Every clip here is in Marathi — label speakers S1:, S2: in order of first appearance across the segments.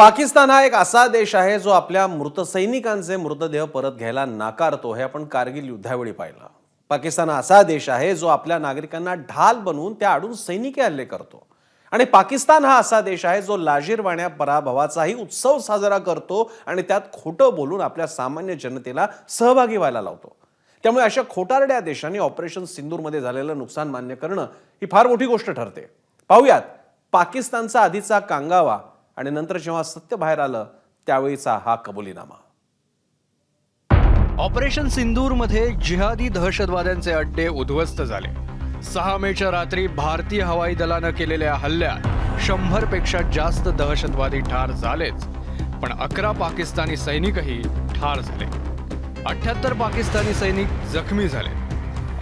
S1: पाकिस्तान हा एक असा देश आहे जो आपल्या मृत सैनिकांचे मृतदेह परत घ्यायला नाकारतो. हे आपण कारगिल युद्धावेळी पाहिलं. पाकिस्तान हा असा देश आहे जो आपल्या नागरिकांना ढाल बनवून त्या आडून सैनिकी हल्ले करतो. आणि पाकिस्तान हा असा देश आहे जो लाजीरवाण्या पराभवाचाही उत्सव साजरा करतो आणि त्यात खोटं बोलून आपल्या सामान्य जनतेला सहभागी व्हायला लावतो. त्यामुळे अशा खोटारड्या देशांनी ऑपरेशन सिंदूरमध्ये झालेलं नुकसान मान्य करणं ही फार मोठी गोष्ट ठरते. पाहूयात पाकिस्तानचा आधीचा कांगावा आणि नंतर जेव्हा सत्य बाहेर आलं त्यावेळीचा हा कबुलीनामा.
S2: ऑपरेशन सिंदूरमध्ये जिहादी दहशतवाद्यांचे अड्डे उद्ध्वस्त झाले. सहा मेच्या रात्री भारतीय हवाई दलानं केलेल्या हल्ल्यात शंभरपेक्षा जास्त दहशतवादी ठार झालेच पण अकरा पाकिस्तानी सैनिकही ठार झाले. अठ्याहत्तर पाकिस्तानी सैनिक जखमी झाले.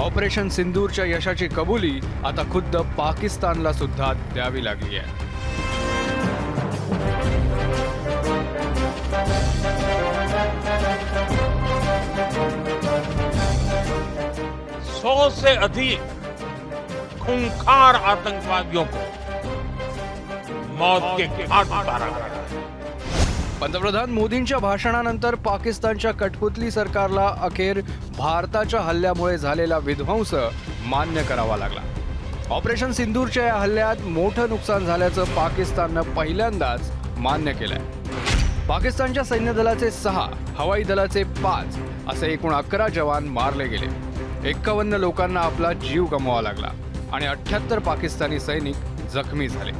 S2: ऑपरेशन सिंदूरच्या यशाची कबुली आता खुद्द पाकिस्तानला सुद्धा द्यावी लागली आहे.
S3: सौ से अधिक खूंखार आतंकवादियों को मौत के घाट उतारा गया
S2: पंतप्रधान मोदींच्या भाषणानंतर पाकिस्तानच्या कठपुतली सरकारला अखेर भारताच्या हल्ल्यामुळे झालेला विध्वंस मान्य करावा लागला. ऑपरेशन सिंदूरच्या या हल्ल्यात मोठं नुकसान झाल्याचं पाकिस्ताननं पहिल्यांदाच मान्य केलंय. पाकिस्तानच्या सैन्य दलाचे सहा हवाई दलाचे पाच असे एकूण अकरा जवान मारले गेले. एक्कावन्न लोकांना आपला जीव गमवावा लागला आणि अठ्याहत्तर पाकिस्तानी सैनिक जखमी झाले.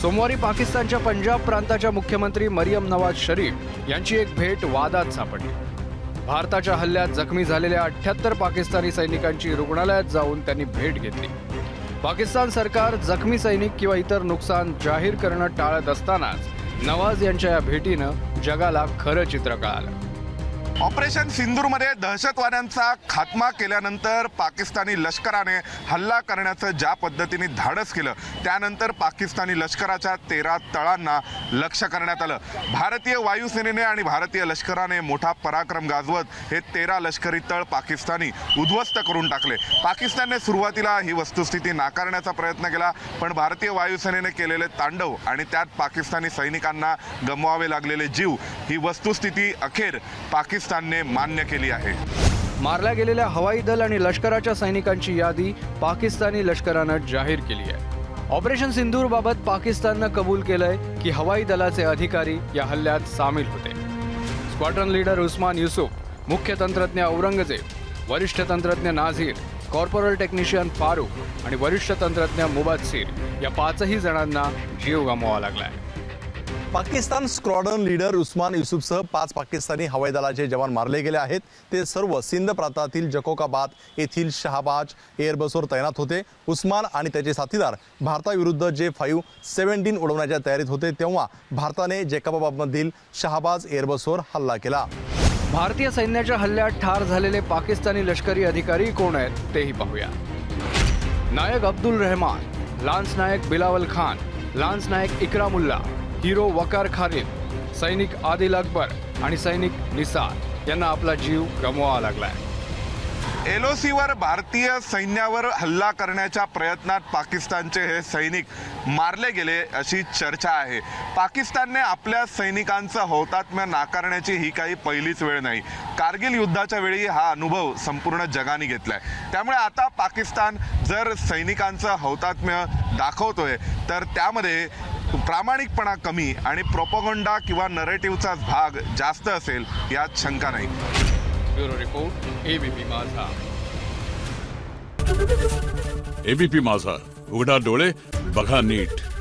S2: सोमवारी पाकिस्तानच्या पंजाब प्रांताच्या मुख्यमंत्री मरियम नवाज शरीफ यांची एक भेट वादात सापडली. भारताच्या हल्ल्यात जखमी झालेल्या अठ्याहत्तर पाकिस्तानी सैनिकांची रुग्णालयात जाऊन त्यांनी भेट घेतली. पाकिस्तान सरकार जखमी सैनिक किंवा इतर नुकसान जाहीर करणं टाळत असतानाच नवाज यांच्या या भेटीनं जगाला खरं चित्र कळालं.
S4: ऑपरेशन सिंदूरमध्ये दहशतवाद्यांचा खात्मा केल्यानंतर पाकिस्तानी लष्कराने हल्ला करण्याचं ज्या पद्धतीने धाडस केलं त्यानंतर पाकिस्तानी लष्कराच्या तेरा तळांना लक्ष करण्यात आलं. भारतीय वायुसेनेने आणि भारतीय लष्कराने मोठा पराक्रम गाजवत हे तेरा लष्करी तळ पाकिस्तानी उद्ध्वस्त करून टाकले. पाकिस्तानने सुरुवातीला ही वस्तुस्थिती नाकारण्याचा प्रयत्न केला पण भारतीय वायुसेनेने केलेले तांडव आणि त्यात पाकिस्तानी सैनिकांना गमवावे लागलेले जीव ही वस्तुस्थिती अखेर पाकिस्तान पाकिस्तानने मान्य केली आहे.
S2: मारल्या गेलेल्या हवाई दल आणि लष्कराच्या सैनिकांची यादी पाकिस्तानी लष्करानं जाहीर केली आहे. ऑपरेशन सिंदूर बाबत पाकिस्ताननं कबूल केलंय की हवाई दलाचे अधिकारी या हल्ल्यात सामील होते. स्क्वॉड्रन लीडर उस्मान युसुफ मुख्य तंत्रज्ञ औरंगजेब वरिष्ठ तंत्रज्ञ नाझीर कॉर्पोरल टेक्निशियन फारूक आणि वरिष्ठ तंत्रज्ञ मुबत्सीर या पाचही जणांना जीव गमवावा लागलाय.
S5: पाकिस्तान स्क्वॉडन लीडर उस्मान युसुफसह पाच पाकिस्तानी हवाई दलाचे जवान मारले गेले आहेत. ते सर्व सिंध प्रांतातील जकोकाबाद येथील शहाबाज एअरबसवर तैनात होते. उस्मान आणि त्याचे साथीदार भारताविरुद्ध जे फाईव्ह सेव्हन्टीन उडवण्याच्या तयारीत होते तेव्हा भारताने जेकाबाबादमधील शहाबाज एअरबसवर हल्ला केला.
S2: भारतीय सैन्याच्या हल्ल्यात ठार झालेले पाकिस्तानी लष्करी अधिकारी कोण आहेत तेही पाहूया. नायक अब्दुल रहमान लान्स नायक बिलावल खान लान्स नायक इक्रामुल्ला हिरो वकार खालिद सैनिक आदिल अकबर आणि सैनिक निसार यांना आपला जीव गमवावा लागलाय.
S4: एलओसीवर भारतीय सैन्यावर हल्ला करण्याच्या प्रयत्नात पाकिस्तानचे हे सैनिक मारले गेले अशी चर्चा आहे. पाकिस्तानने आपल्या सैनिकांचं हौतात्म्य नाकारण्याची ही काही पहिलीच वेळ नाही. कारगिल युद्धाच्या वेळी हा अनुभव संपूर्ण जगाने घेतलाय. त्यामुळे आता पाकिस्तान जर सैनिकांचं हौतात्म्य दाखवतोय तर त्यामध्ये प्रामाणिकपणा कमी आणि प्रोपोगंडा किंवा नरेटिव्हचाच भाग जास्त असेल यात शंका नाही.
S2: Bureau report ABP Majha.
S6: ABP Majha. उघडा डोळे बघा नीट.